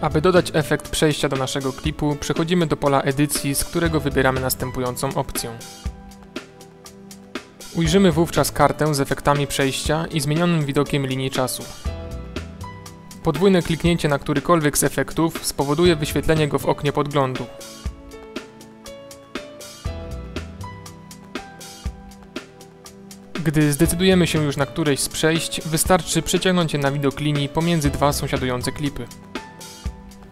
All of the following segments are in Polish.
Aby dodać efekt przejścia do naszego klipu, przechodzimy do pola edycji, z którego wybieramy następującą opcję. Ujrzymy wówczas kartę z efektami przejścia i zmienionym widokiem linii czasu. Podwójne kliknięcie na którykolwiek z efektów spowoduje wyświetlenie go w oknie podglądu. Gdy zdecydujemy się już na któreś z przejść, wystarczy przeciągnąć je na widok linii pomiędzy dwa sąsiadujące klipy.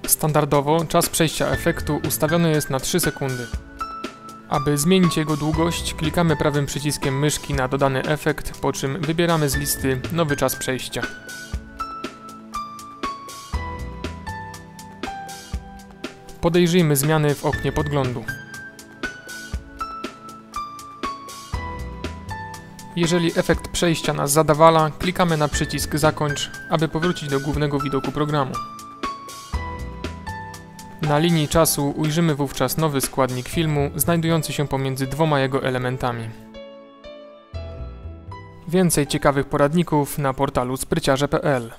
Standardowo czas przejścia efektu ustawiony jest na 3 sekundy. Aby zmienić jego długość, klikamy prawym przyciskiem myszki na dodany efekt, po czym wybieramy z listy nowy czas przejścia. Podejrzyjmy zmiany w oknie podglądu. Jeżeli efekt przejścia nas zadawala, klikamy na przycisk Zakończ, aby powrócić do głównego widoku programu. Na linii czasu ujrzymy wówczas nowy składnik filmu, znajdujący się pomiędzy dwoma jego elementami. Więcej ciekawych poradników na portalu spryciarze.pl